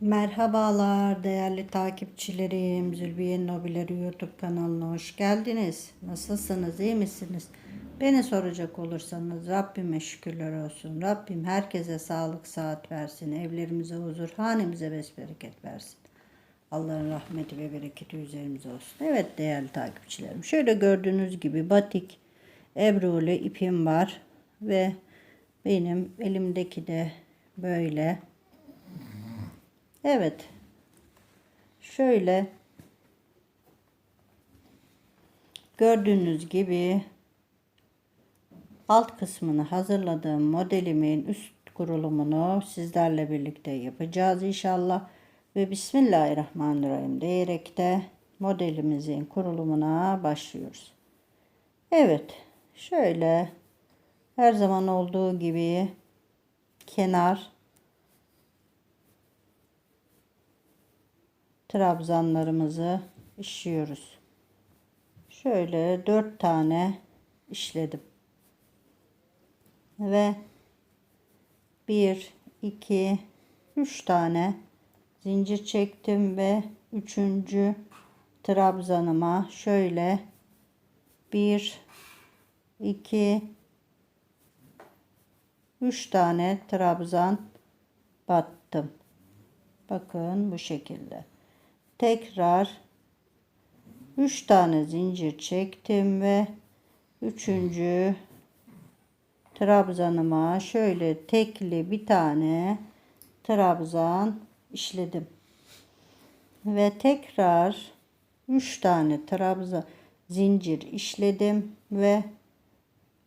Merhabalar değerli takipçilerim. Zülbiye Nobileri YouTube kanalına hoş geldiniz. Nasılsınız? iyi misiniz? Beni soracak olursanız Rabbime şükürler olsun. Rabbim herkese sağlık saat versin. Evlerimize huzur, hanemize besbereket versin. Allah'ın rahmeti ve bereketi üzerimize olsun. Evet değerli takipçilerim. Şöyle gördüğünüz gibi batik ebrulu ipim var. Ve benim elimdeki de böyle Evet. Şöyle gördüğünüz gibi alt kısmını hazırladığım modelimin üst kurulumunu sizlerle birlikte yapacağız inşallah. Ve Bismillahirrahmanirrahim diyerek de modelimizin kurulumuna başlıyoruz. Evet. Şöyle her zaman olduğu gibi kenar trabzanlarımızı işliyoruz. Şöyle dört tane işledim. Ve bir, iki, üç tane zincir çektim ve üçüncü trabzanıma şöyle bir, iki, üç tane trabzan battım. Bakın bu şekilde tekrar 3 tane zincir çektim ve üçüncü trabzanıma şöyle tekli bir tane trabzan işledim. Ve tekrar 3 tane trabzan zincir işledim ve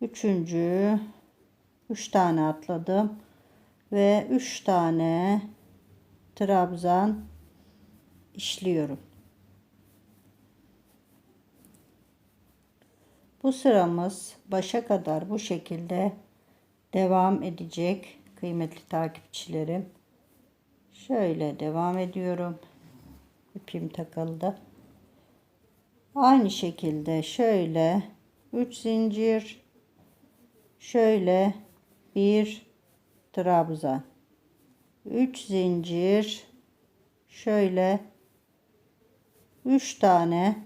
üçüncü 3 tane atladım ve 3 tane trabzan işliyorum. Bu sıramız başa kadar bu şekilde devam edecek kıymetli takipçilerim. Şöyle devam ediyorum. İpim takıldı. Aynı şekilde şöyle 3 zincir şöyle bir trabzan 3 zincir şöyle 3 tane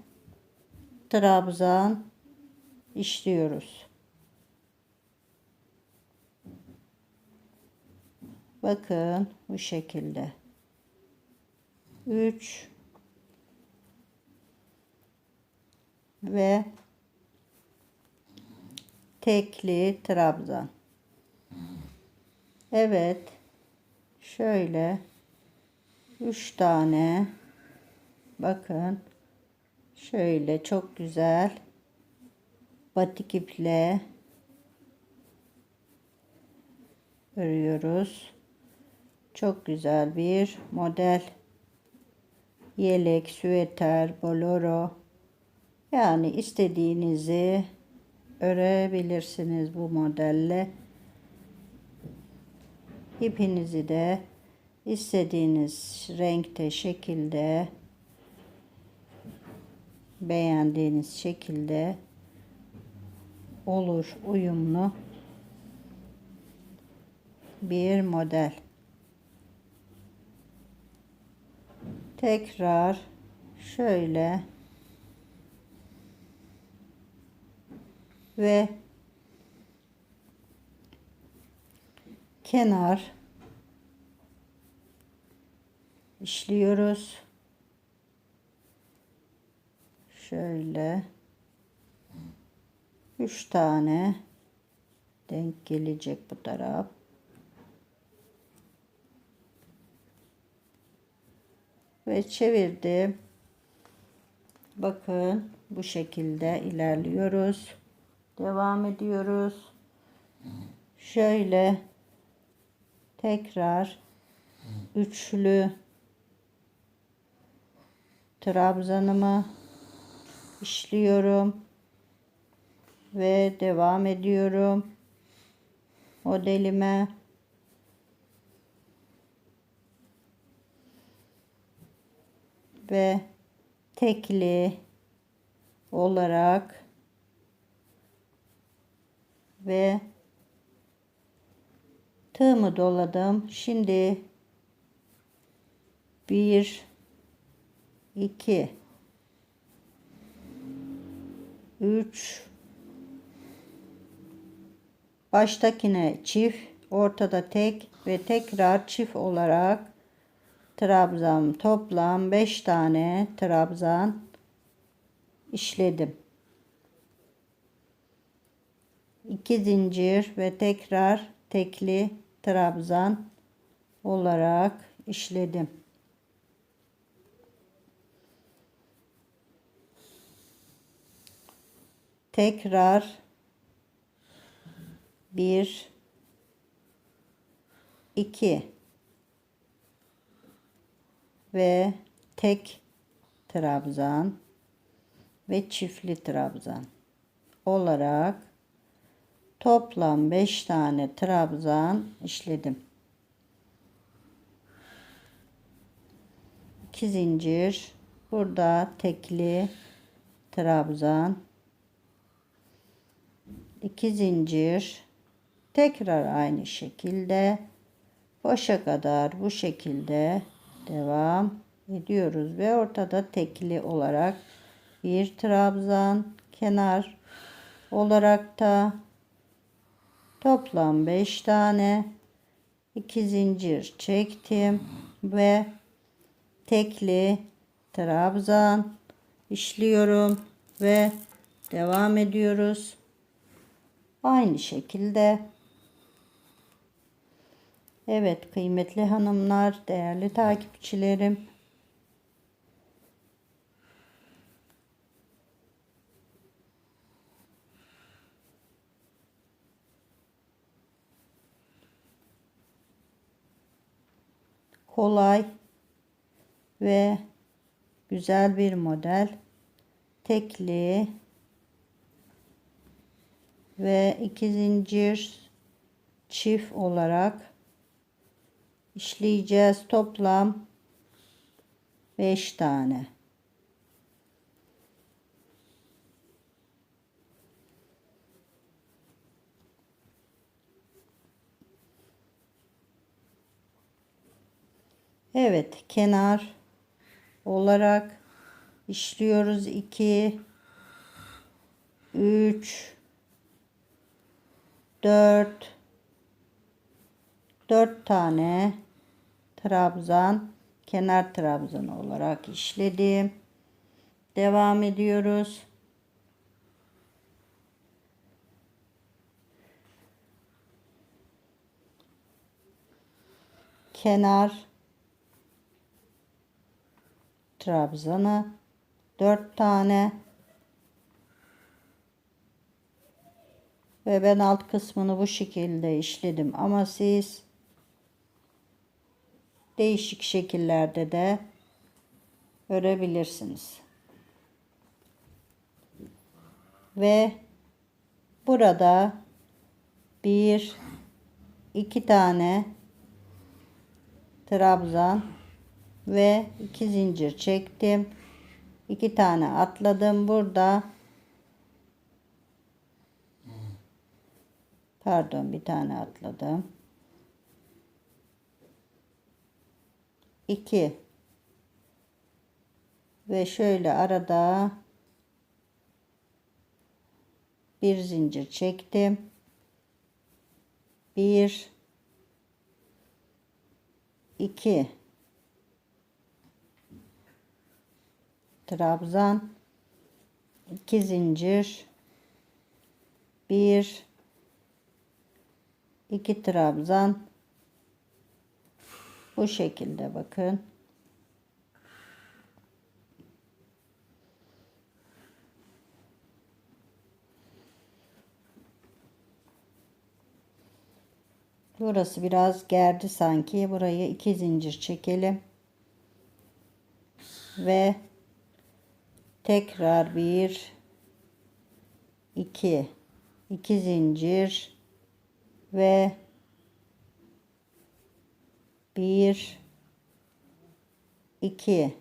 trabzan işliyoruz. Bakın bu şekilde. 3 ve tekli trabzan. Evet. Şöyle 3 tane Bakın. Şöyle çok güzel. Batik iple örüyoruz. Çok güzel bir model. Yelek, süveter, boloro. Yani istediğinizi örebilirsiniz bu modelle. İpinizi de istediğiniz renkte, şekilde beğendiğiniz şekilde olur uyumlu bir model. Tekrar şöyle ve kenar işliyoruz. Şöyle üç tane denk gelecek bu taraf. Ve çevirdim. Bakın bu şekilde ilerliyoruz. Devam ediyoruz. Şöyle tekrar üçlü trabzanımı işliyorum ve devam ediyorum modelime ve tekli olarak ve tığımı doladım. Şimdi Bir, iki, üç, baştakine çift, ortada tek ve tekrar çift olarak trabzan toplam 5 tane trabzan işledim. 2 zincir ve tekrar tekli trabzan olarak işledim. Tekrar. Bir. İki. Ve tek trabzan ve çiftli trabzan olarak toplam 5 tane trabzan işledim. 2 zincir. Burada tekli trabzan 2 zincir tekrar aynı şekilde başa kadar bu şekilde devam ediyoruz ve ortada tekli olarak bir trabzan kenar olarak da toplam 5 tane 2 zincir çektim ve tekli trabzan işliyorum ve devam ediyoruz. Aynı şekilde Evet kıymetli hanımlar, değerli takipçilerim. Kolay ve güzel bir model. Tekli ve iki zincir çift olarak işleyeceğiz. Toplam 5 tane. Evet, kenar olarak işliyoruz. 2 3 4 4 tane trabzan kenar trabzan olarak işledim. Devam ediyoruz. Kenar trabzanı 4 tane ve ben alt kısmını bu şekilde işledim ama siz değişik şekillerde de örebilirsiniz. Ve burada bir iki tane trabzan ve iki zincir çektim. iki tane atladım burada. Pardon bir tane atladım. 2 ve şöyle arada bir zincir çektim. 1 2 trabzan. 2 zincir. 1 2 trabzan bu şekilde bakın. Burası biraz gerdi sanki. Burayı iki zincir çekelim. Ve tekrar bir iki iki zincir ve bir iki.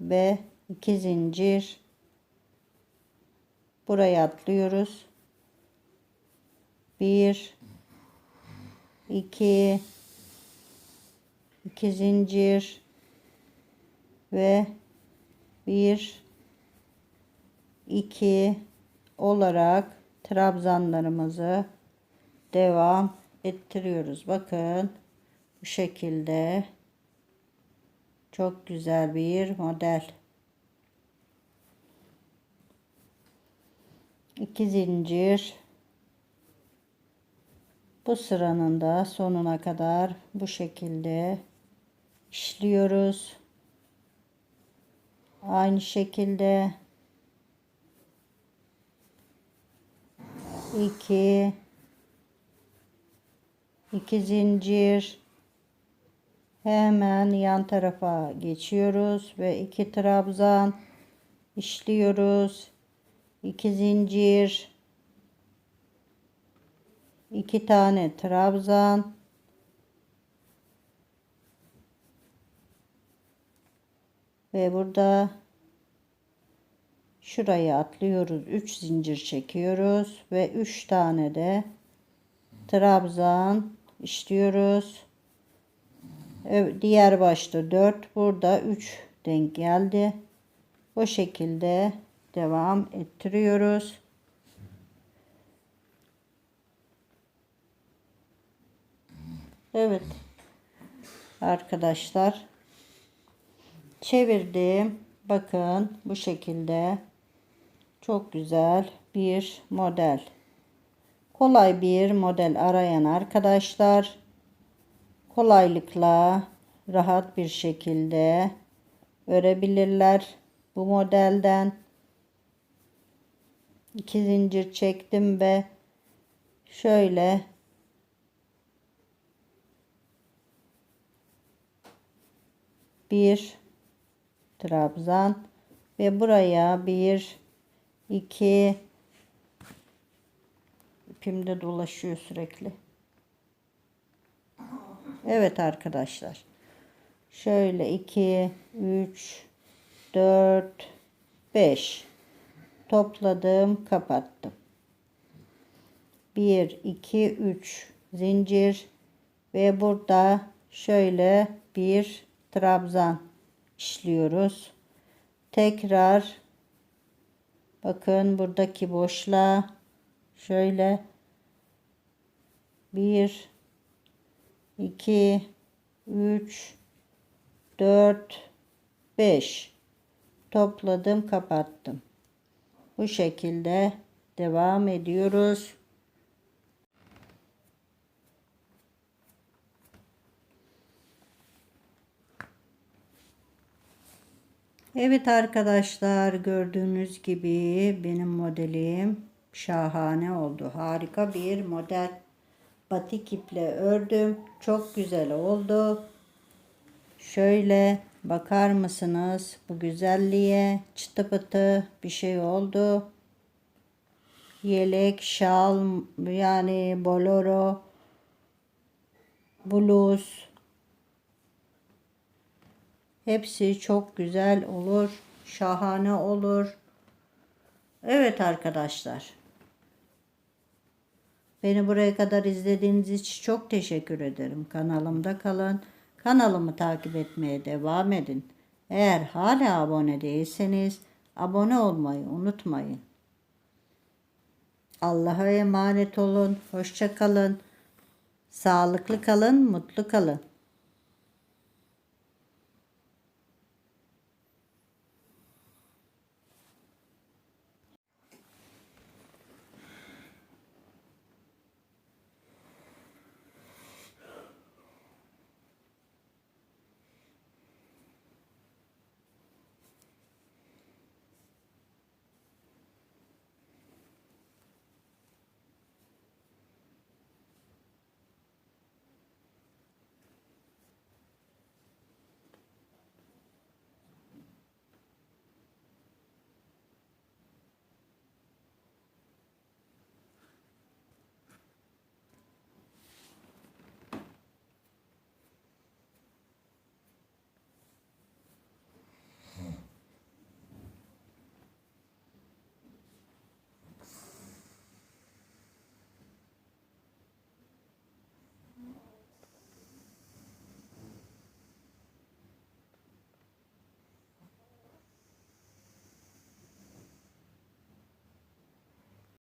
Ve iki zincir. Buraya atlıyoruz. Bir iki. İki zincir. Ve bir iki olarak trabzanlarımızı devam ettiriyoruz. Bakın bu şekilde çok güzel bir model. İki zincir bu sıranın da sonuna kadar bu şekilde işliyoruz. Aynı şekilde 2 2 zincir. Hemen yan tarafa geçiyoruz ve iki trabzan işliyoruz. 2 zincir. İki tane trabzan. Ve burada şurayı atlıyoruz 3 zincir çekiyoruz ve 3 tane de trabzan işliyoruz. Diğer başta 4 burada 3 denk geldi. Bu şekilde devam ettiriyoruz. Evet arkadaşlar çevirdim. Bakın bu şekilde çok güzel bir model. Kolay bir model arayan arkadaşlar. Kolaylıkla rahat bir şekilde örebilirler bu modelden. İki zincir çektim ve şöyle bir trabzan ve buraya bir iki ipimde dolaşıyor sürekli. Evet arkadaşlar. Şöyle 2 3 4 5 topladım, kapattım. 1 2 3 zincir ve burada şöyle bir trabzan işliyoruz. Tekrar bakın buradaki boşluğa. Şöyle. 1 2 3 4 5 topladım kapattım. Bu şekilde devam ediyoruz Evet arkadaşlar gördüğünüz gibi benim modelim şahane oldu. Harika bir model. Batik iple ördüm. Çok güzel oldu. Şöyle bakar mısınız bu güzelliğe? Çıtı pıtı bir şey oldu. Yelek, şal yani bolero, bluz, Hepsi çok güzel olur. Şahane olur. Evet arkadaşlar. Beni buraya kadar izlediğiniz için çok teşekkür ederim. Kanalımda kalın. Kanalımı takip etmeye devam edin. Eğer hala abone değilseniz abone olmayı unutmayın. Allah'a emanet olun. Hoşça kalın. Sağlıklı kalın, mutlu kalın.